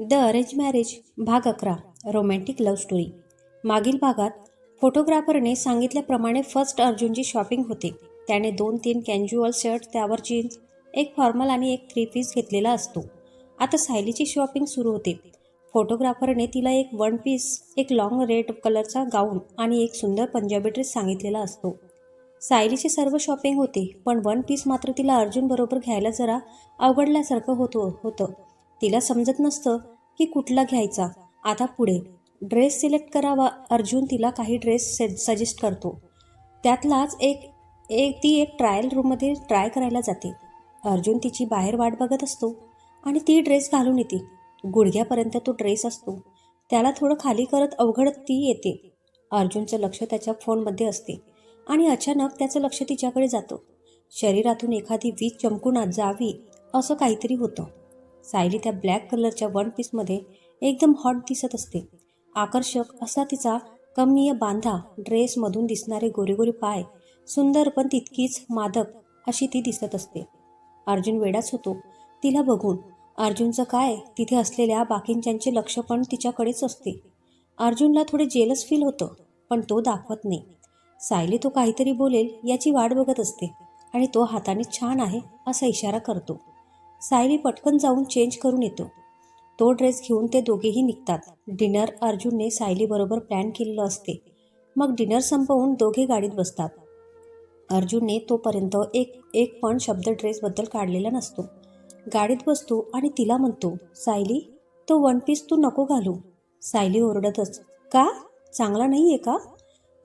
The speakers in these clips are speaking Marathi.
द अरेंज मॅरेज भाग अकरा रोमॅन्टिक लव्ह स्टोरी. मागील भागात फोटोग्राफरने सांगितल्याप्रमाणे फर्स्ट अर्जुनची शॉपिंग होते. त्याने दोन तीन कॅन्ज्युअल शर्ट त्यावर जीन्स एक फॉर्मल आणि एक थ्री पीस घेतलेला असतो. आता सायलीची शॉपिंग सुरू होते. फोटोग्राफरने तिला एक वन पीस एक लॉंग रेड कलरचा गाऊन आणि एक सुंदर पंजाबी ड्रेस सांगितलेला असतो. सायलीची सर्व शॉपिंग होते पण वन पीस मात्र तिला अर्जुनबरोबर घ्यायला जरा अवघडल्यासारखं होतो होतं. तिला समजत नसतं की कुठला घ्यायचा. आता पुढे. ड्रेस सिलेक्ट करावा अर्जुन तिला काही ड्रेस सजेस्ट करतो. त्यातलाच एक एक ती एक ट्रायल रूममध्ये ट्राय करायला जाते. अर्जुन तिची बाहेर वाट बघत असतो आणि ती ड्रेस घालून येते. गुडघ्यापर्यंत तो ड्रेस असतो. त्याला थोडं खाली करत अवघड ती येते. अर्जुनचं लक्ष त्याच्या फोनमध्ये असते आणि अचानक त्याचं लक्ष तिच्याकडे जातं. शरीरातून एखादी वीज चमकून जावी असं काहीतरी होतं. सायली त्या ब्लॅक कलरच्या वन पीसमध्ये एकदम हॉट दिसत असते. आकर्षक असा तिचा कमनीय बांधा ड्रेसमधून दिसणारे गोरेगोरे पाय सुंदर पण तितकीच मादक अशी ती दिसत असते. अर्जुन वेडाच होतो. तिला बघून अर्जुनचं काय? तिथे असलेल्या बाकींच्यांचे लक्ष पण तिच्याकडेच असते. अर्जुनला थोडे जेलस फील होतं पण तो दाखवत नाही. सायली तो काहीतरी बोलेल याची वाट बघत असते आणि तो हाताने छान आहे असा इशारा करतो. सायली पटकन जाऊन चेंज करून येतो. तो ड्रेस घेऊन ते दोघेही निघतात. डिनर अर्जुनने सायलीबरोबर प्लॅन केलेलं असते. मग डिनर संपवून दोघे गाडीत बसतात. अर्जुनने तोपर्यंत एक एक पण शब्द ड्रेसबद्दल काढलेला नसतो. गाडीत बसतो आणि तिला म्हणतो सायली तो वन पीस तू नको घालू. सायली ओरडतच का? चांगला नाही आहे का?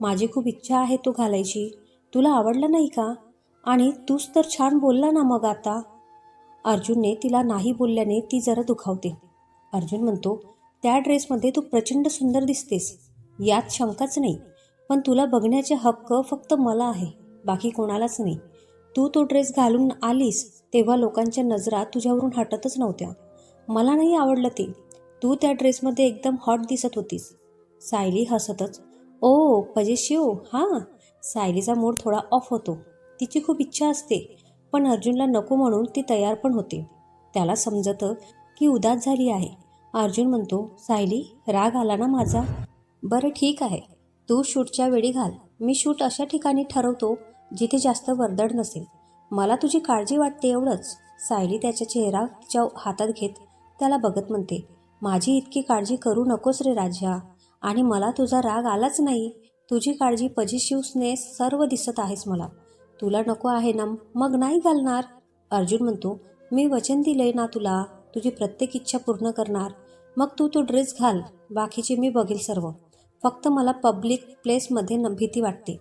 माझी खूप इच्छा आहे तो घालायची. तुला आवडला नाही का? आणि तूच तर छान बोलला ना मग आता. अर्जुनने तिला नाही बोलल्याने ती जरा दुखावते. अर्जुन म्हणतो त्या ड्रेसमध्ये तू प्रचंड सुंदर दिसतेस. यात शंकाच नाही. पण तुला बघण्याचे हक्क फक्त मला आहे. बाकी कोणालाच नाही. तू तो ड्रेस घालून आलीस तेव्हा लोकांच्या नजरा तुझ्यावरून हटतच नव्हत्या. मला नाही आवडलं ते. तू त्या ड्रेसमध्ये एकदम हॉट दिसत होतीस. सायली हसतच ओ पजेशिव हां. सायलीचा मूड थोडा ऑफ होतो. तिची खूप इच्छा असते. पण अर्जुनला नको म्हणून ती तयार पण होते. त्याला समजतं की उदास झाली आहे. अर्जुन म्हणतो सायली राग आला ना माझा? बरं ठीक आहे. तू शूटच्या वेळी घाल. मी शूट अशा ठिकाणी ठरवतो जिथे जास्त वर्दळ नसेल. मला तुझी काळजी वाटते एवढंच. सायली त्याचा चेहरा तिच्या हातात घेत त्याला बघत म्हणते माझी इतकी काळजी करू नकोस रे राजा. आणि मला तुझा राग आलाच नाही. तुझी काळजी पजिशिवसने सर्व दिसत आहेस मला. तुला नको आहे ना? मग नाही घालणार? अर्जुन म्हणतो मी वचन दिलंय ना तुला. तुझी प्रत्येक इच्छा पूर्ण करणार. मग तू तो ड्रेस घाल. बाकीचे मी बघेल सर्व. फक्त मला पब्लिक प्लेसमध्ये न भीती वाटते.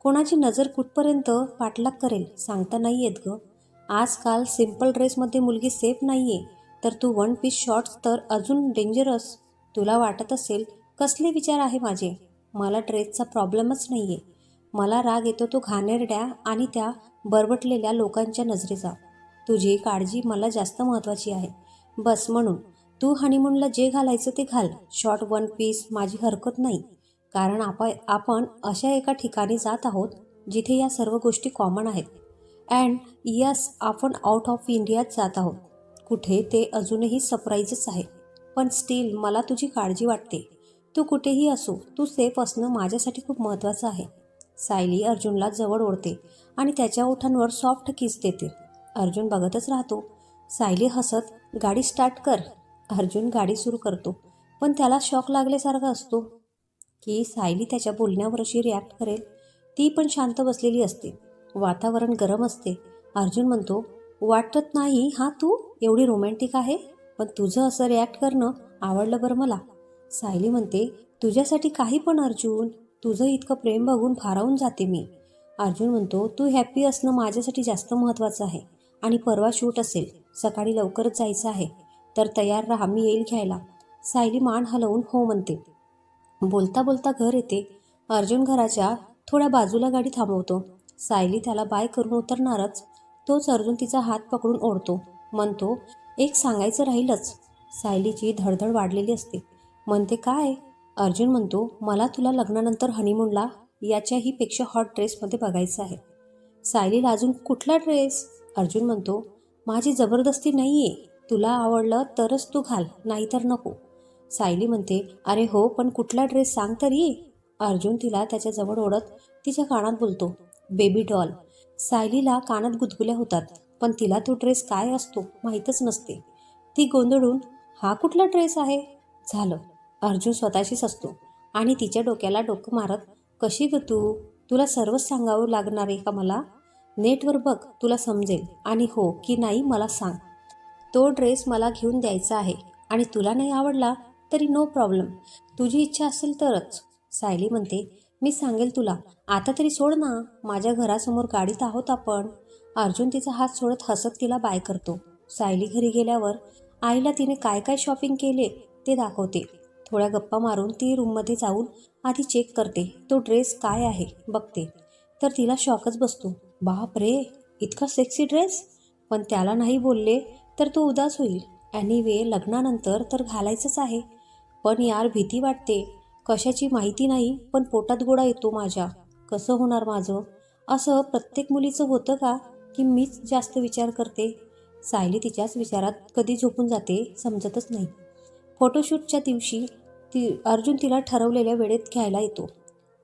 कोणाची नजर कुठपर्यंत पाठलाग करेल? सांगता नाही येत गं. आजकाल सिंपल ड्रेसमध्ये मुलगी सेफ नाही आहे तर तू वन पीस शॉर्ट्स तर अजून डेंजरस तुला वाटत असेल कसले विचार आहे माझे? मला ड्रेसचा प्रॉब्लेमच नाही आहे मला राग येतो तो घाणेरड्या आणि त्या बरबटलेल्या लोकांच्या नजरेचा. तुझी काळजी मला जास्त महत्त्वाची आहे. बस म्हणून तू हनीमूनला जे घालायचं ते घाल. शॉर्ट वन पीस माझी हरकत नाही. कारण आपण आपण अशा एका ठिकाणी जात आहोत जिथे या सर्व गोष्टी कॉमन आहेत. अँड यस आपण आउट ऑफ इंडियात जात आहोत. कुठे ते अजूनही सरप्राईजच आहे. पण स्टील मला तुझी काळजी वाटते. तू कुठेही असो तू सेफ असणं माझ्यासाठी खूप महत्त्वाचं आहे. सायली अर्जुनला जवळ ओढते आणि त्याच्या ओठांवर सॉफ्ट किस देते. अर्जुन बघतच राहतो. सायली हसत गाडी स्टार्ट कर. अर्जुन गाडी सुरू करतो. पण त्याला शॉक लागल्यासारखा असतो की सायली त्याच्या बोलण्यावर अशी रिॲक्ट करेल. ती पण शांत बसलेली असते. वातावरण गरम असते. अर्जुन म्हणतो वाटत नाही हा तू? एवढी रोमॅन्टिक आहे? पण तुझं असं रिॲक्ट करणं आवडलं बरं मला. सायली म्हणते तुझ्यासाठी काही पण अर्जुन. तुझं इतकं प्रेम बघून भारावून जाते मी. अर्जुन म्हणतो तू हॅप्पी असणं माझ्यासाठी जास्त महत्त्वाचं आहे. आणि परवा शूट असेल. सकाळी लवकरच जायचं आहे. तर तयार राहा मी येईल घ्यायला. सायली मान हलवून हो म्हणते. बोलता बोलता घर येते. अर्जुन घराच्या थोड्या बाजूला गाडी थांबवतो. सायली त्याला बाय करून उतरणारच. तोच अर्जुन तिचा हात पकडून ओढतो. म्हणतो एक सांगायचं राहीलच. सायलीची धडधड वाढलेली असते. म्हणते काय? अर्जुन म्हणतो मला तुला लग्नानंतर हनीमूनला याच्याही पेक्षा हॉट ड्रेसमध्ये बघायचं आहे. सायलीला अजून कुठला ड्रेस अर्जुन म्हणतो माझी जबरदस्ती नाही आहे तुला आवडलं तरच तू घाल नाहीतर नको. सायली म्हणते अरे हो पण कुठला ड्रेस सांग तरी. अर्जुन तिला त्याच्याजवळ ओढत तिच्या कानात बोलतो बेबी डॉल सायलीला कानात गुदगुल्या होतात पण तिला तो ड्रेस काय असतो माहीतच नसते. ती गोंधळून हा कुठला ड्रेस आहे? झालं. अर्जुन स्वतःशीच असतो. आणि तिच्या डोक्याला डोकं मारत कशी ग तू? तुला सर्वच सांगावं लागणार आहे का मला? नेटवर बघ तुला समजेल. आणि हो की नाही मला सांग. तो ड्रेस मला घेऊन द्यायचा आहे. आणि तुला नाही आवडला तरी नो प्रॉब्लेम. तुझी इच्छा असेल तरच. सायली म्हणते मी सांगेल तुला. आता तरी सोड ना. माझ्या घरासमोर गाडीत आहोत आपण. अर्जुन तिचा हात सोडत हसत तिला बाय करतो. सायली घरी गेल्यावर आईला तिने काय काय शॉपिंग केले ते दाखवते. थोड्या गप्पा मारून ती रूममध्ये जाऊन आधी चेक करते तो ड्रेस काय आहे बघते. तर तिला शॉकच बसतो. बाप रे इतका सेक्सी ड्रेस पण त्याला नाही बोलले तर तो उदास होईल. ॲनिवे लग्नानंतर तर घालायचंच आहे. पण यार भीती वाटते. कशाची माहिती नाही पण पोटात गोळा येतो माझ्या. कसं होणार माझं? असं प्रत्येक मुलीचं होतं का की मीच जास्त विचार करते? सायली तिच्याच विचारात कधी झोपून जाते समजतच नाही. फोटोशूटच्या दिवशी ती अर्जुन तिला ठरवलेल्या वेळेत घ्यायला येतो.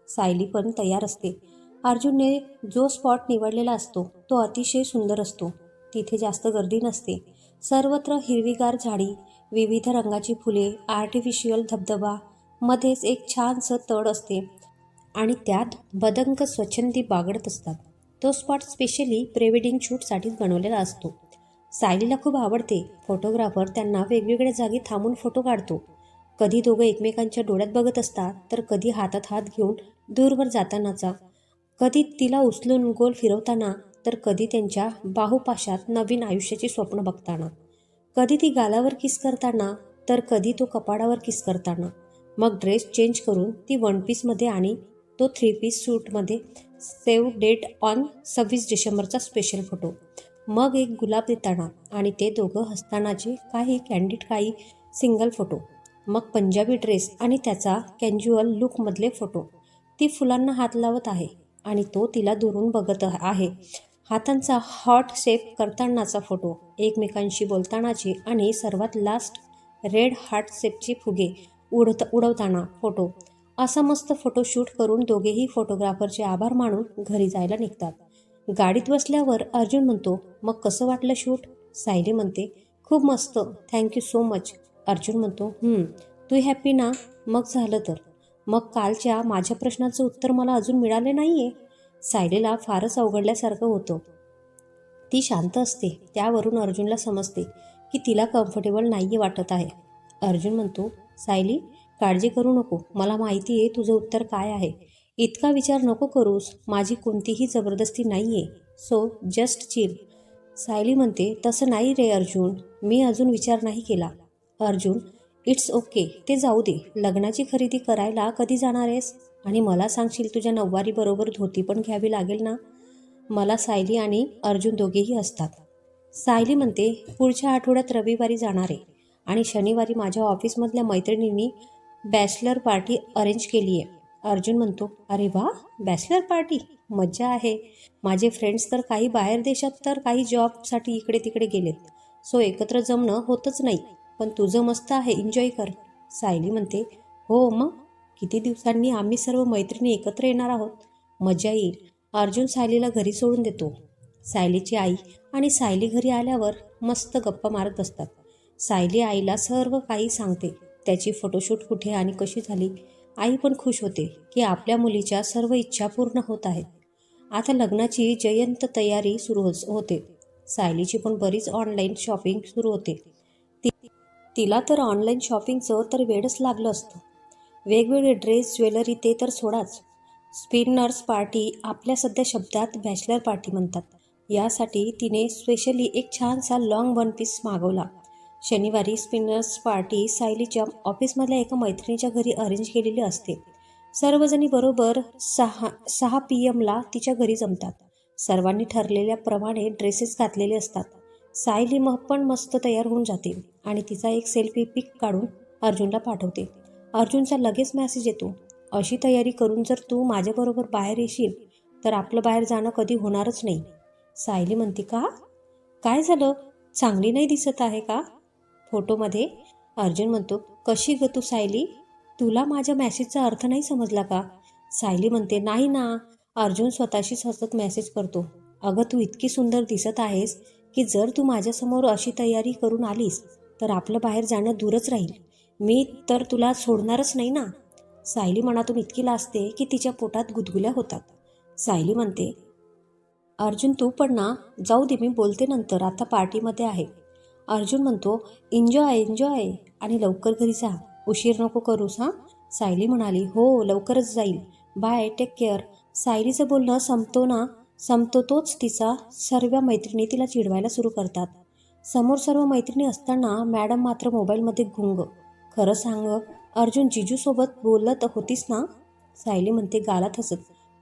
सायली पण तयार असते. अर्जुनने जो स्पॉट निवडलेला असतो तो अतिशय सुंदर असतो. तिथे जास्त गर्दी नसते. सर्वत्र हिरवीगार झाडी विविध रंगाची फुले आर्टिफिशियल धबधबा मध्येच एक छानसं तड असते आणि त्यात बदंक स्वच्छंदी बागडत असतात. तो स्पॉट स्पेशली प्रेवेडिंग शूटसाठीच बनवलेला असतो. सायलीला खूप आवडते. फोटोग्राफर त्यांना वेगवेगळ्या जागी थांबून फोटो काढतो. कधी दोघं एकमेकांच्या डोळ्यात बघत असतात तर कधी हातात हात घेऊन दूरवर जातानाचा. कधी तिला उचलून गोल फिरवताना तर कधी त्यांच्या बाहुपाशात नवीन आयुष्याची स्वप्न बघताना. कधी ती गालावर किस करताना तर कधी तो कपाडावर किस करताना. मग ड्रेस चेंज करून ती वन पीसमध्ये आणि तो थ्री पीस सूटमध्ये सेव्ह डेट ऑन सव्वीस डिसेंबरचा स्पेशल फोटो. मग एक गुलाब देताना आणि ते दोघं हसतानाचे काही कॅन्डिड काही सिंगल फोटो मग पंजाबी ड्रेस आणि त्याचा कॅन्ज्युअल लुकमधले फोटो ती फुलांना हात लावत आहे आणि तो तिला दुरून बघत आहे. हातांचा हॉट शेप करतानाचा फोटो एकमेकांशी बोलतानाची आणि सर्वात लास्ट रेड हार्ट शेपचे फुगे उडत उडवताना फोटो असा मस्त फोटो शूट करून दोघेही फोटोग्राफरचे आभार मानून घरी जायला निघतात. गाडीत बसल्यावर अर्जुन म्हणतो मग कसं वाटलं शूट? सायली म्हणते खूप मस्त थँक्यू सो मच अर्जुन म्हणतो तू हॅपी ना? मग झालं तर. मग कालच्या माझ्या प्रश्नाचं उत्तर मला अजून मिळाले नाही आहे सायलीला फारच अवघडल्यासारखं होतं. ती शांत असते त्यावरून अर्जुनला समजते की तिला कम्फर्टेबल नाही वाटत आहे. अर्जुन म्हणतो सायली काळजी करू नको मला माहिती आहे तुझं उत्तर काय आहे. इतका विचार नको करूस माझी कोणतीही जबरदस्ती नाही आहे सो जस्ट चिल सायली म्हणते तसं नाही रे अर्जुन मी अजून विचार नाही केला. अर्जुन इट्स ओके ते जाऊ दे. लग्नाची खरेदी करायला कधी जाणार आहेस? आणि मला सांगशील तुझ्या नऊवारीबरोबर धोती पण घ्यावी लागेल ना? मला सायली आणि अर्जुन दोघेही असतात. सायली म्हणते पुढच्या आठवड्यात रविवारी जाणार आहे. आणि शनिवारी माझ्या ऑफिसमधल्या मैत्रिणींनी बॅचलर पार्टी अरेंज केली आहे अर्जुन म्हणतो अरे वा बॅचलर पार्टी मज्जा आहे. माझे फ्रेंड्स तर काही बाहेर देशात तर काही जॉबसाठी इकडे तिकडे गेलेत. सो एकत्र जमणं होतच नाही. पण तुझं मस्त आहे एन्जॉय कर. सायली म्हणते हो मग? किती दिवसांनी आम्ही सर्व मैत्रिणी एकत्र येणार आहोत? मजा येईल. अर्जुन सायलीला घरी सोडून देतो. सायलीची आई आणि सायली घरी आल्यावर मस्त गप्पा मारत बसतात सायली आईला सर्व काही सांगते. त्याची फोटोशूट कुठे आणि कशी झाली? आई पण खुश होते की आपल्या मुलीच्या सर्व इच्छा पूर्ण होत आहेत. आता लग्नाची जयंत तयारी सुरू हो होते. सायलीची पण बरीच ऑनलाईन शॉपिंग सुरू होते. ती तिला तर ऑनलाईन शॉपिंगचं तर वेळच लागलं असतं. वेगवेगळे ड्रेस ज्वेलरी ते तर सोडाच. स्पिनर्स पार्टी आपल्या सध्या शब्दात बॅचलर पार्टी म्हणतात. यासाठी तिने स्पेशली एक छानसा लाँग वन पीस मागवला. शनिवारी स्पिनर्स पार्टी सायलीच्या ऑफिसमधल्या एका मैत्रिणीच्या घरी अरेंज केलेली असते. सर्वजणी बरोबर सहा सहा पी एमला तिच्या घरी जमतात. सर्वांनी ठरलेल्याप्रमाणे ड्रेसेस घातलेले असतात. सायली मग पण मस्त तयार होऊन जाते आणि तिचा एक सेल्फी पिक काढून अर्जुनला पाठवते. अर्जुनचा लगेच मॅसेज येतो. अशी तयारी करून जर तू माझ्याबरोबर बाहेर येशील तर आपलं बाहेर जाणं कधी होणारच नाही. सायली म्हणते का? काय झालं? चांगली नाही दिसत आहे का? फोटोमध्ये अर्जुन म्हणतो कशी ग तू सायली? तुला माझ्या मॅसेजचा अर्थ नाही समजला का? सायली म्हणते नाही ना. अर्जुन स्वतःशीच हसत मेसेज करतो. अगं तू इतकी सुंदर दिसत आहेस की जर तू माझ्यासमोर अशी तयारी करून आलीस तर आपलं बाहेर जाणं दूरच राहील. मी तर तुला सोडणारच नाही ना. सायली मनातून इतकी लाजते की तिच्या पोटात गुदगुल्या होतात. सायली म्हणते अर्जुन तू पण ना जाऊ दे मी बोलते नंतर. आता पार्टीमध्ये आहे. अर्जुन म्हणतो एन्जॉय एन्जॉय. आणि लवकर घरी जा. उशीर नको करूस हां. सायली म्हणाली हो लवकरच जाईल. Bye take care. सायलीचं बोलणं संपतो ना संपतो तोच तिचा. सर्व मैत्रिणी तिला चिडवायला सुरू करतात. समोर सर्व मैत्रिणी असताना मॅडम मात्र मोबाईलमध्ये गुंग खरं सांग अर्जुन जिजूसोबत बोलत होतीस ना? सायली म्हणते गालात हसत.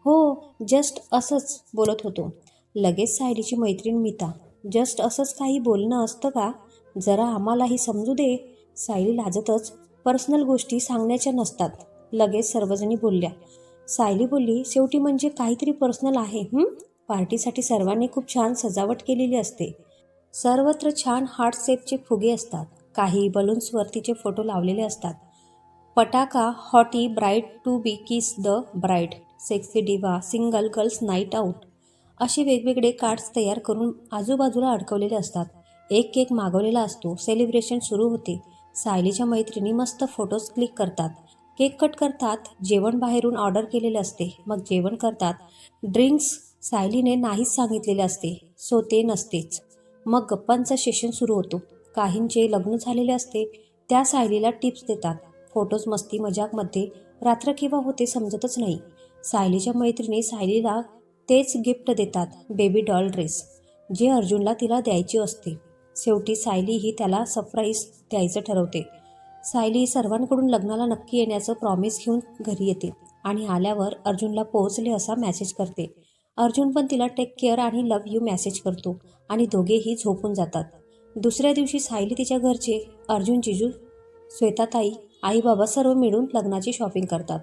हो जस्ट असंच बोलत होतो. लगेच सायलीची मैत्रीण मिता. जस्ट असंच काही बोलणं असतं का? जरा आम्हालाही समजू दे. सायली लाजतच. पर्सनल गोष्टी सांगण्याच्या नसतात. लगेच सर्वजणी बोलल्या. सायली बोलली शेवटी म्हणजे काहीतरी पर्सनल आहे पार्टीसाठी सर्वांनी खूप छान सजावट केलेली असते. सर्वत्र छान हार्ट शेपचे फुगे असतात. काही बलून्सवर तिचे फोटो लावलेले असतात. पटाका hottie bride to be kiss the bride sexy diva single girls night out असे वेगवेगळे कार्ड्स तयार करून आजूबाजूला अडकवलेले असतात. एक केक मागवलेला असतो. सेलिब्रेशन सुरू होते. सायलीच्या मैत्रिणी मस्त फोटोज क्लिक करतात. केक कट करतात. जेवण बाहेरून ऑर्डर केलेले असते. मग जेवण करतात. ड्रिंक्स सायलीने नाहीच सांगितलेले असते. सो ते नसतेच. मग गप्पांचा सेशन सुरू होतो. काहींचे लग्न झालेले असते त्या सायलीला टिप्स देतात. फोटोज मस्ती मजाकमध्ये रात्र केव्हा होते समजतच नाही. सायलीच्या मैत्रिणी सायलीला तेच गिफ्ट देतात बेबी डॉल ड्रेस जे अर्जुनला तिला द्यायची असते. शेवटी सायली ही त्याला सरप्राईज द्यायचं ठरवते. सायली सर्वांकडून लग्नाला नक्की येण्याचं प्रॉमिस घेऊन घरी येते आणि आल्यावर अर्जुनला पोहोचले असा मेसेज करते. अर्जुन पण तिला टेक केअर आणि लव यू मेसेज करतो आणि दोघेही झोपून जातात. दुसऱ्या दिवशी सायली तिच्या घरचे अर्जुन जिजू श्वेताताई आई बाबा सर्व मिळून लग्नाची शॉपिंग करतात.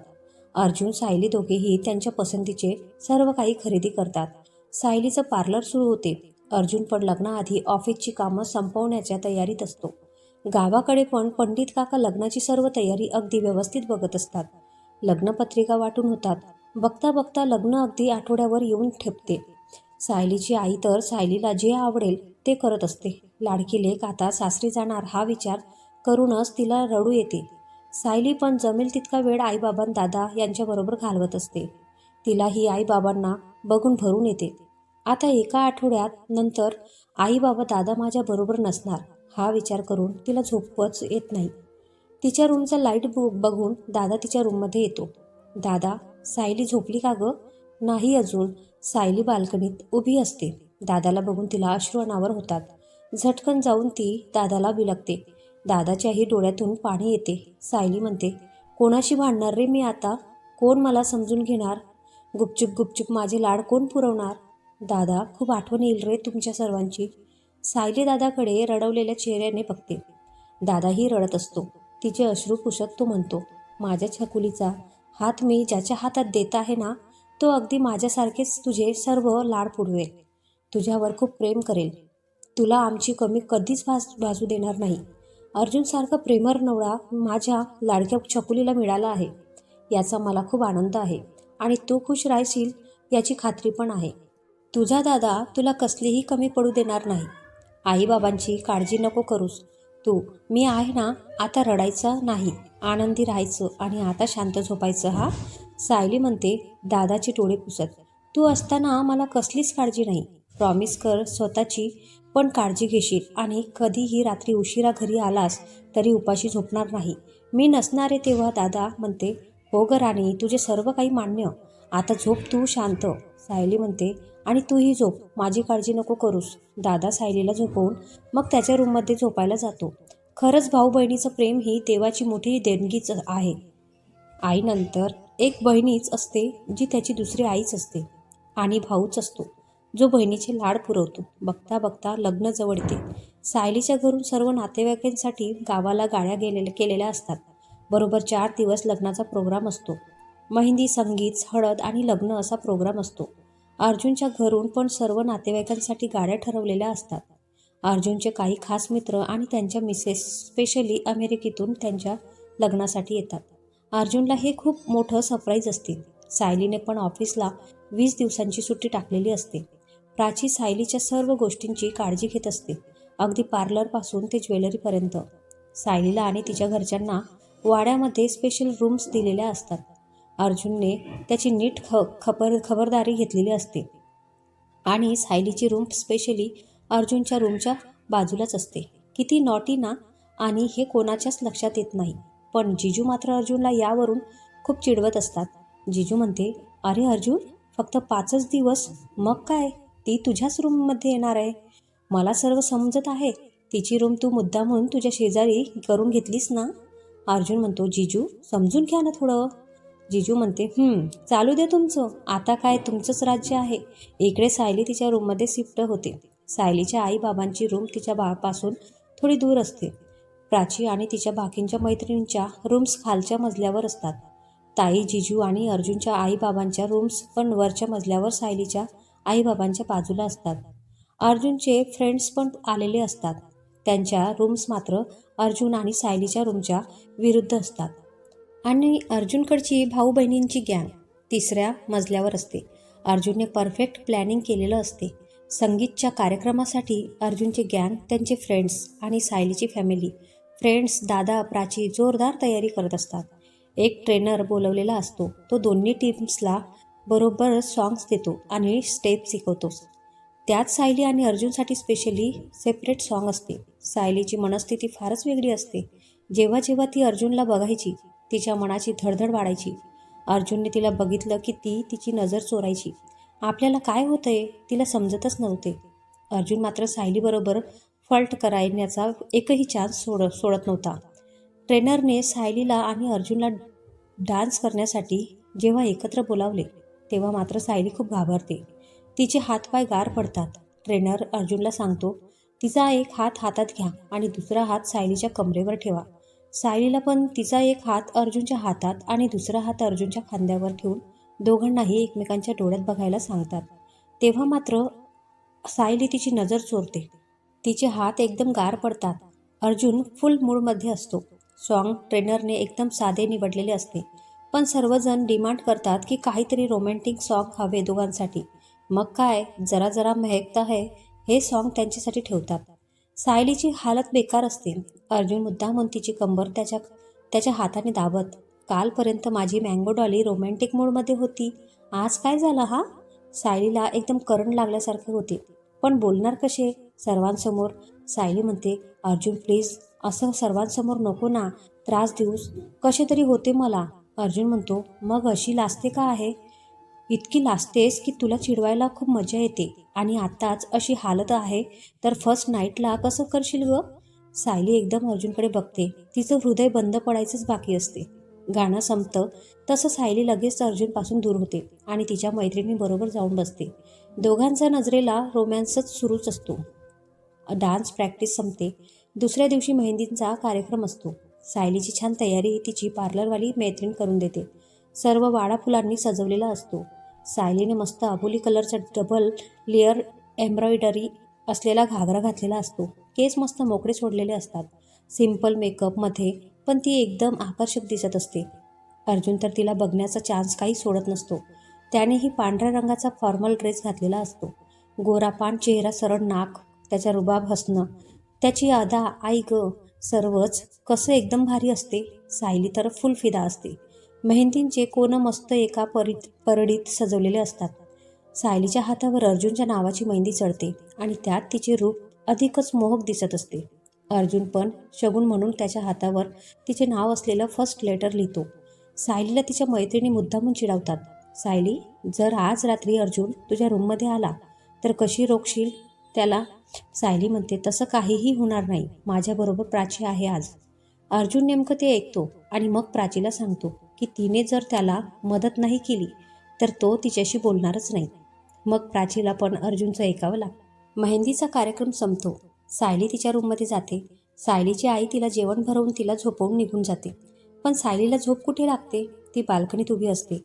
अर्जुन सायली दोघेही त्यांच्या पसंतीचे सर्व काही खरेदी करतात. सायलीचं पार्लर सुरू होते. अर्जुन पण लग्नाआधी ऑफिसची कामं संपवण्याच्या तयारीत असतो. गावाकडे पण पंडित काका लग्नाची सर्व तयारी अगदी व्यवस्थित बघत असतात. लग्नपत्रिका वाटून होतात. बघता बघता लग्न अगदी आठवड्यावर येऊन ठेपते. सायलीची आई तर सायलीला जे आवडेल ते करत असते. लाडकी लेख आता सासरी जाणार हा विचार करूनच तिला रडू येते. सायली पण जमेल तितका वेळ आईबाबां दादा यांच्याबरोबर घालवत असते. तिला ही आईबाबांना बघून भरून येते. आता एका आठवड्यात नंतर आईबाबा दादा माझ्या बरोबर नसणार हा विचार करून तिला झोपच येत नाही. तिच्या रूमचा लाइट बघून दादा तिच्या रूममध्ये येतो. दादा सायली झोपली का गं? नाही अजून. सायली बाल्कनीत उभी असते. दादाला बघून तिला अश्रू अनावर होतात. झटकन जाऊन ती दादाला बिलगते दादाच्याही डोळ्यातून पाणी येते. सायली म्हणते कोणाशी भांडणार रे मी आता? कोण मला समजून घेणार? गुपचूप गुपचूप माझे लाड कोण पुरवणार? दादा खूप आठवण येईल रे तुमच्या सर्वांची. सायली दादाकडे रडवलेल्या चेहऱ्याने बघते. दादाही रडत असतो. तिचे अश्रू पुसत तो म्हणतो माझ्या छकुलीचा हात मी ज्याच्या हातात देत आहे ना तो अगदी माझ्यासारखेच तुझे सर्व लाड पुरवेल. तुझ्यावर खूप प्रेम करेल. तुला आमची कमी कधीच भास भाजू देणार नाही. अर्जुनसारखा प्रेमर नवळा माझ्या लाडक्या छकुलीला मिळाला आहे. याचा मला खूप आनंद आहे आणि तू खुश राहशील याची खात्री पण आहे. तुझा दादा तुला कसलीही कमी पडू देणार नाही. आईबाबांची काळजी नको करूस. तू मी आहे ना आता रडायचं नाही. आनंदी राहायचं आणि आता शांत झोपायचं हा? सायली म्हणते दादाची टोळे पुसत. तू असताना मला कसलीच काळजी नाही. प्रॉमिस कर स्वतःची. पण काळजी घेशील आणि कधीही रात्री उशिरा घरी आलास तरी उपाशी झोपणार नाही. मी नसणारे तेव्हा दादा म्हणते हो ग राणी तुझे सर्व काही मान्य. आता झोप तू शांत. सायली म्हणते आणि तूही झोप. माझी काळजी नको करूस. दादा सायलीला झोपवून मग त्याच्या रूममध्ये झोपायला जातो. खरंच भाऊ बहिणीचं प्रेम ही देवाची मोठी देणगीच आहे. आईनंतर एक बहिणीच असते जी त्याची दुसरी आईच असते आणि भाऊच असतो. जो बहिणीचे लाड पुरवतो. बघता बघता लग्न जवळ येते सायलीच्या घरून सर्व नातेवाईकांसाठी गावाला गाड्या गेलेल्या केलेल्या असतात. बरोबर चार दिवस लग्नाचा प्रोग्राम असतो. मेहंदी संगीत हळद आणि लग्न असा प्रोग्राम असतो. अर्जुनच्या घरून पण सर्व नातेवाईकांसाठी गाड्या ठरवलेल्या असतात. अर्जुनचे काही खास मित्र आणि त्यांच्या मिसेस स्पेशली अमेरिकेतून त्यांच्या लग्नासाठी येतात. अर्जुनला हे खूप मोठं सरप्राईज असते. सायलीने पण ऑफिसला वीस दिवसांची सुट्टी टाकलेली असते. प्राची सायलीच्या सर्व गोष्टींची काळजी घेत असते. अगदी पार्लरपासून ते ज्वेलरीपर्यंत. सायलीला आणि तिच्या घरच्यांना वाड्यामध्ये स्पेशल रूम्स दिलेल्या असतात. अर्जुनने त्याची नीट ख खबर खबरदारी घेतलेली असते. आणि सायलीची रूम स्पेशली अर्जुनच्या रूमच्या बाजूलाच असते. किती नॉटी ना? आणि हे कोणाच्याच लक्षात येत नाही. पण जिजू मात्र अर्जुनला यावरून खूप चिडवत असतात. जिजू म्हणते अरे अर्जुन फक्त पाचच दिवस मग काय? ती तुझ्याच रूममध्ये येणार आहे. मला सर्व समजत आहे. तिची रूम तू मुद्दा म्हणून तुझ्या शेजारी करून घेतलीस ना? अर्जुन म्हणतो जिजू समजून घ्या ना थोडं. जिजू म्हणते चालू दे तुमचं. आता काय? तुमचंच राज्य आहे. इकडे सायली तिच्या रूममध्ये शिफ्ट होते. सायलीच्या आईबाबांची रूम तिच्या बापासून थोडी दूर असते. प्राची आणि तिच्या बाकींच्या मैत्रिणींच्या रूम्स खालच्या मजल्यावर असतात. ताई जिजू आणि अर्जुनच्या आईबाबांच्या रूम्स पण वरच्या मजल्यावर सायलीच्या आईबाबांच्या बाजूला असतात. अर्जुनचे फ्रेंड्स पण आलेले असतात. त्यांच्या रूम्स मात्र अर्जुन आणि सायलीच्या रूमच्या विरुद्ध असतात. आणि अर्जुनकडची भाऊ बहिणींची गँग तिसऱ्या मजल्यावर असते. अर्जुनने परफेक्ट प्लॅनिंग केलेलं असते. संगीतच्या कार्यक्रमासाठी अर्जुनचे गँग त्यांचे फ्रेंड्स आणि सायलीची फॅमिली फ्रेंड्स दादा प्राची जोरदार तयारी करत असतात. एक ट्रेनर बोलवलेला असतो. तो दोन्ही टीम्सला बरोबर सॉंग्स देतो आणि स्टेप शिकवतोस त्यात सायली आणि अर्जुनसाठी स्पेशली सेपरेट सॉन्ग असते. सायलीची मनस्थिती फारच वेगळी असते. जेव्हा जेव्हा ती अर्जुनला बघायची तिच्या मनाची धडधड वाढायची. अर्जुनने तिला बघितलं की ती तिची नजर चोरायची. आपल्याला काय होतंय तिला समजतच नव्हते. अर्जुन मात्र सायलीबरोबर फल्ट करायण्याचा एकही चान्स सोड सोडत नव्हता. ट्रेनरने सायलीला आणि अर्जुनला डान्स करण्यासाठी जेव्हा एकत्र बोलावले तेव्हा मात्र सायली खूप घाबरते. तिचे हातपाय गार पडतात. ट्रेनर अर्जुनला सांगतो तिचा एक हात हातात घ्या आणि दुसरा हात सायलीच्या कमरेवर ठेवा. सायलीला पण तिचा एक हात अर्जुनच्या हातात आणि दुसरा हात अर्जुनच्या खांद्यावर ठेवून दोघांनाही एकमेकांच्या डोळ्यात बघायला सांगतात. तेव्हा मात्र सायली तिची नजर चोरते. तिचे हात एकदम गार पडतात. अर्जुन फुल मूडमध्ये असतो. सॉन्ग ट्रेनरने एकदम साधे निवडलेले असते. पण सर्वजण डिमांड करतात की काहीतरी रोमॅन्टिक सॉन्ग हवे दोघांसाठी. मग काय? जरा जरा महकता है हे सॉन्ग त्यांच्यासाठी ठेवतात. सायलीची हालत बेकार असते. अर्जुन मुद्दामून तिची कंबर त्याच्या त्याच्या हाताने दाबत. कालपर्यंत माझी मँगो डॉली रोमॅन्टिक मूडमध्ये होती. आज काय झालं हा? सायलीला एकदम करंट लागल्यासारखे होते. पण बोलणार कसे? सर्वांसमोर. सायली म्हणते अर्जुन प्लीज असं सर्वांसमोर नको ना. त्रास देऊस. कसे तरी होते मला. अर्जुन म्हणतो मग अशी लाजते का आहे? इतकी लाजतेस की तुला चिडवायला खूप मजा येते. आणि आत्ताच अशी हालत आहे तर फर्स्ट नाईटला कसं करशील ग? सायली एकदम अर्जुनकडे बघते. तिचं हृदय बंद पडायचंच बाकी असते. गाणं संपतं तसं सायली लगेच अर्जुनपासून दूर होते आणि तिच्या मैत्रिणीबरोबर जाऊन बसते. दोघांचा नजरेला रोमॅन्सच सुरूच असतो. डान्स प्रॅक्टिस संपते. दुसऱ्या दिवशी मेहंदींचा कार्यक्रम असतो. सायलीची छान तयारी तिची पार्लरवाली मैत्रीण करून देते. सर्व वाडा फुलांनी सजवलेला असतो. सायलीने मस्त अबोली कलरचा डबल लेअर एम्ब्रॉयडरी असलेला घागरा घातलेला असतो. केस मस्त मोकळे सोडलेले असतात. सिंपल मेकअपमध्ये पण ती एकदम आकर्षक दिसत असते. अर्जुन तर तिला बघण्याचा चान्स काही सोडत नसतो. त्यानेही पांढऱ्या रंगाचा फॉर्मल ड्रेस घातलेला असतो. गोरापान चेहरा सरळ नाक त्याचा रुबाब हसणं त्याची अदा आई ग सर्वच कसं एकदम भारी असते सायली तर फुलफिदा असते. मेहंदींचे कोण मस्त एका परीत परडीत सजवलेले असतात. सायलीच्या हातावर अर्जुनच्या नावाची मेहंदी चढते आणि त्यात तिचे रूप अधिकच मोहक दिसत असते. अर्जुन पण शगुन म्हणून त्याच्या हातावर तिचे नाव असलेलं फर्स्ट लेटर लिहितो. सायलीला तिच्या मैत्रिणी मुद्दामून चिडवतात. सायली जर आज रात्री अर्जुन तुझ्या रूममध्ये आला तर कशी रोखशील? त्याला सायली म्हणते तसं काहीही होणार नाही. माझ्याबरोबर प्राची आहे आज. अर्जुन नेमकं ते ऐकतो आणि मग प्राचीला सांगतो की तिने जर त्याला मदत नाही केली तर तो तिच्याशी बोलणारच नाही. मग प्राचीला पण अर्जुनचं ऐकावं लागतं मेहंदीचा कार्यक्रम संपतो. सायली तिच्या रूममध्ये जाते. सायलीची आई तिला जेवण भरवून तिला झोपवून निघून जाते. पण सायलीला झोप कुठे लागते? ती बाल्कनीत उभी असते.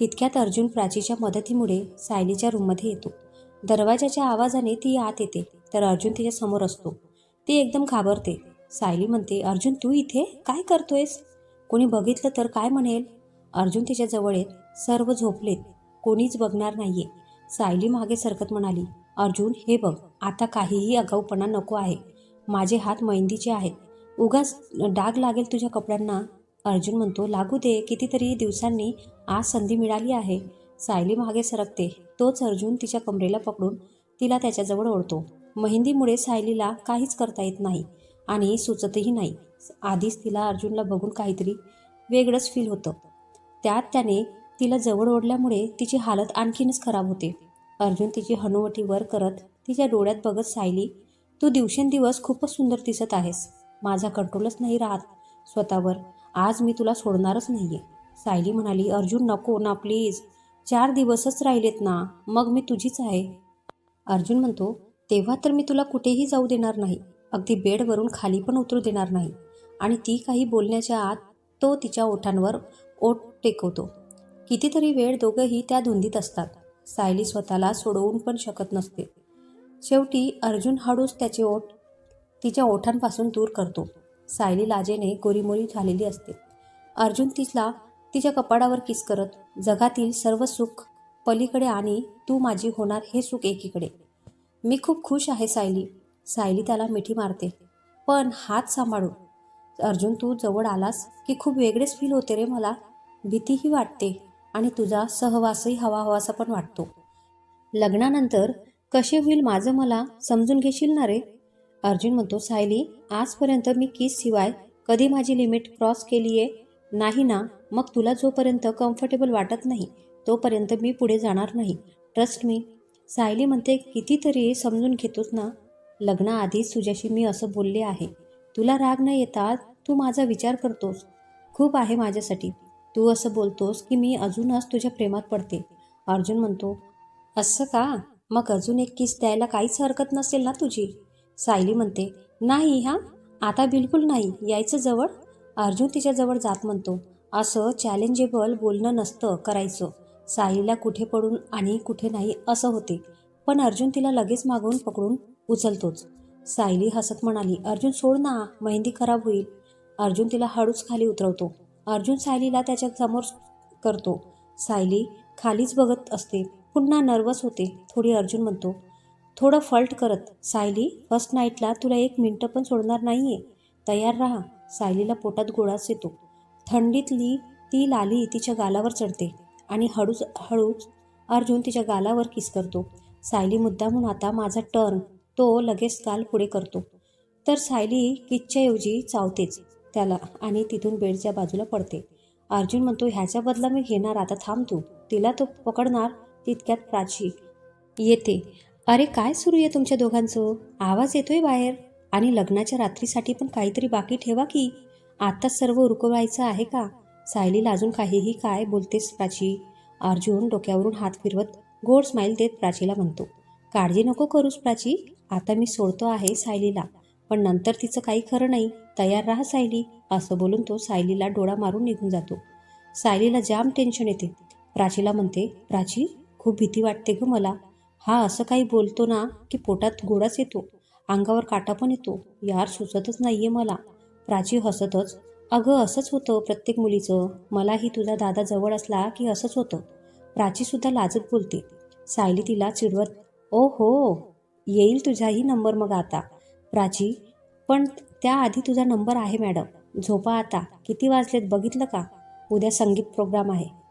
तितक्यात अर्जुन प्राचीच्या मदतीमुळे सायलीच्या रूममध्ये येतो. दरवाजाच्या आवाजाने ती आत येते तर अर्जुन तिच्या समोर असतो. ती एकदम घाबरते. सायली म्हणते अर्जुन तू इथे? काय करतोयस? कोणी बघितलं तर काय म्हणेल? अर्जुन तिच्या जवळ येत सर्व झोपलेत. कोणीच बघणार नाहीये. सायली मागे सरकत म्हणाली अर्जुन हे बघ आता काहीही आगाऊपणा नको आहे. माझे हात मेहंदीचे आहेत. उगाच डाग लागेल तुझ्या कपड्यांना. अर्जुन म्हणतो लागू दे कितीतरी दिवसांनी आज संधी मिळाली आहे. सायली मागे सरकते. तोच अर्जुन तिच्या कमरेला पकडून तिला त्याच्याजवळ ओढतो. मेहंदीमुळे सायलीला काहीच करता येत नाही आणि सुचतही नाही. आधीच तिला अर्जुनला बघून काहीतरी वेगळंच फील होतं. त्यात त्याने तिला जवळ ओढल्यामुळे तिची हालत आणखीनच खराब होते. अर्जुन तिची हनुवटी वर करत तिच्या डोळ्यात बघत सायली तू दिवसेंदिवस खूपच सुंदर दिसत आहेस. माझा कंट्रोलच नाही राहत. स्वतःवर आज मी तुला सोडणारच नाहीये. सायली म्हणाली अर्जुन नको ना प्लीज चार दिवसच राहिलेत ना मग मी तुझीच आहे. अर्जुन म्हणतो तेव्हा तर मी तुला कुठेही जाऊ देणार नाही अगदी बेडवरून खाली पण उतरू देणार नाही. आणि ती काही बोलण्याच्या आत तो तिच्या ओठांवर ओठ टेकवतो. कितीतरी वेळ दोघंही त्या धुंदीत असतात. सायली स्वतःला सोडवून पण शकत नसते. शेवटी अर्जुन हळूच त्याचे ओठ तिच्या ओठांपासून दूर करतो. सायली लाजेने गोरीमोरी झालेली असते. अर्जुन तिला तिच्या कपाडावर किस करत जगातील सर्व सुख पलीकडे आणि तू माझी होणार हे सुख एकीकडे. मी खूप खुश आहे सायली. सायली त्याला मिठी मारते. पण हात सांभाळून अर्जुन तू जवळ आलास की खूप वेगळेच फील होते रे मला. भीतीही वाटते आणि तुझा सहवासही हवा हवासा पण वाटतो. लग्नानंतर कसे होईल माझं मला समजून घेशील ना रे? अर्जुन म्हणतो सायली आजपर्यंत मी किस शिवाय कधी माझी लिमिट क्रॉस केली आहे नाही ना. मग तुला जोपर्यंत कम्फर्टेबल वाटत नाही तोपर्यंत मी पुढे जाणार नाही. ट्रस्ट मी सायली म्हणते कितीतरी समजून घेतोस ना? लग्नाआधीच तुझ्याशी मी असं बोलले आहे. तुला राग न येता तू माझा विचार करतोस. खूप आहे माझ्यासाठी. तू असं बोलतोस की मी अजूनच तुझ्या प्रेमात पडते. अर्जुन म्हणतो असं का? मग अजून एक किस द्यायला काहीच हरकत नसेल ना तुझी? सायली म्हणते नाही हा? आता बिलकुल नाही. यायचं जवळ? अर्जुन तिच्याजवळ जात म्हणतो असं चॅलेंजेबल बोलणं नसतं करायचं. सायलीला कुठे पडून आणि कुठे नाही असं होते. पण अर्जुन तिला लगेच मागून पकडून उचलतोच. सायली हसत म्हणाली अर्जुन सोड ना मेहंदी खराब होईल. अर्जुन तिला हळूच खाली उतरवतो. अर्जुन सायलीला त्याच्यासमोर करतो. सायली खालीच बघत असते. पुन्हा नर्वस होते. थोडी अर्जुन म्हणतो थोडं फल्ट करत. सायली फर्स्ट नाईटला तुला एक मिनटं पण सोडणार नाही आहे तयार राहा. सायलीला पोटात गोळाच येतो. थंडीतली ती लाली तिच्या गालावर चढते आणि हळूच हळूच अर्जुन तिच्या गालावर किस करतो. सायली मुद्दा म्हणून आता माझा टर्न तो लगेच गाल पुढे करतो. तर सायली किच्च्याऐवजी चावतेच त्याला आणि तिथून बेडच्या बाजूला पडते. अर्जुन म्हणतो ह्याच्या बदला मी घेणार आता थांब तू. तिला तो पकडणार तितक्यात प्राची येते. अरे काय सुरू आहे तुमच्या दोघांचं? आवाज येतोय बाहेर. आणि लग्नाच्या रात्रीसाठी पण काहीतरी बाकी ठेवा की आता सर्व उरकवायचं आहे का? सायलीला अजून काहीही काय बोलतेस प्राची? अर्जुन डोक्यावरून हात फिरवत गोड स्माईल देत प्राचीला म्हणतो काळजी नको करूस प्राची आता मी सोडतो आहे सायलीला पण नंतर तिचं काही खरं नाही तयार राहा सायली असं बोलून तो सायलीला डोळा मारून निघून जातो. सायलीला जाम टेन्शन येते. प्राचीला म्हणते प्राची खूप भीती वाटते ग मला. हा असं काही बोलतो ना की पोटात गोडाच येतो अंगावर काटा पण येतो. यार सुचतच नाहीये मला. प्राची हसतच. अगं असंच होतं प्रत्येक मुलीचं. मलाही तुझा दादा जवळ असला की असंच होतं. प्राचीसुद्धा लाजत बोलते. सायली तिला चिडवत ओ हो येईल तुझाही नंबर मग आता. प्राची पण त्याआधी तुझा नंबर आहे मॅडम. झोपा आता. किती वाजलेत? बघितलं का? उद्या संगीत प्रोग्राम आहे.